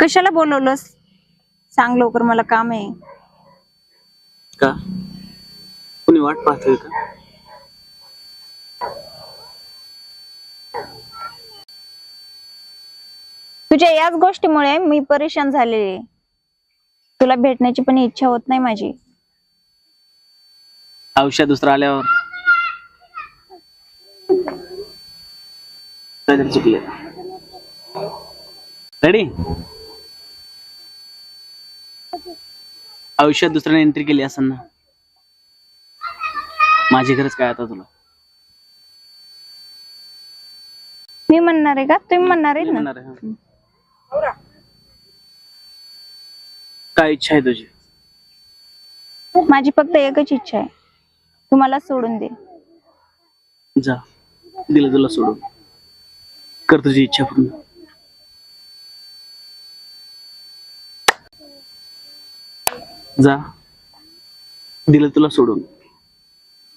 कशाला बोलवलंस? सांग लवकर मला काम आहे. का? कुणी वाट पाहतोय का? तुझ्या याच गोष्टीमुळे मी परेशान झालेले तुला भेटण्याची पण इच्छा होत नाही माझी. आयुष्यात दुसरं आल्यावर. काहीतरी चुकले रेडी आयुष्यात दुसऱ्याने एंट्री केली असेल ना? माझी गरज काय आता तुला? मी म्हणणार आहे का? तुम्ही म्हणणार आहे ना? म्हणणार आहे, हा. काय इच्छा आहे तुझी? माझी फक्त एकच इच्छा आहे. तुम्हाला सोडून दे. जा. दिलं तुला सोडून. कर तुझी इच्छा पूर्ण. जा. दिलं तुला सोडून.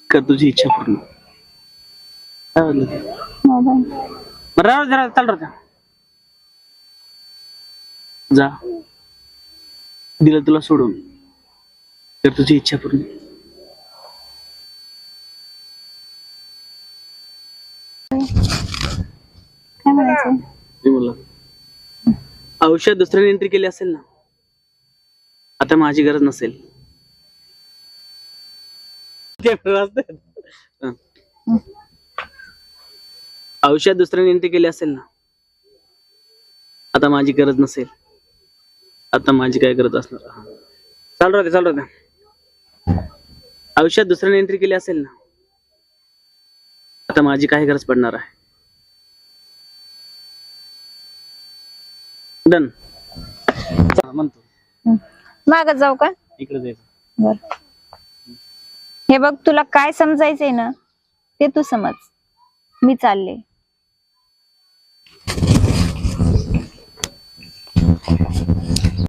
कर तुझी इच्छा पूर्ण. काय म्हणलं ते? मोबाईल. बरं राहू दे, राहू दे, चाल राहू दे. जा. दिलं तुला सोडून. कर तुझी इच्छा पूर्ण. काय म्हणायचं मी आयुष्यात दुसऱ्याने एंट्री केली असेल ना आता माझी गरज नसेल. हं. आयुष्यात दुसऱ्याने एंट्री केली असेल ना आता माझी गरज नसेल. आता माझी काय गरज असणार? हा. चालू राहते चालू राहते आयुष्यात दुसऱ्याने एंट्री केली असेल ना आता माझी काय गरज पडणार आहे? डन म्हणतो. मागत जाऊ का? इकडे जायचं. बर. हे बघ तुला काय समजायचंय ना ते तू समज. मी चालले.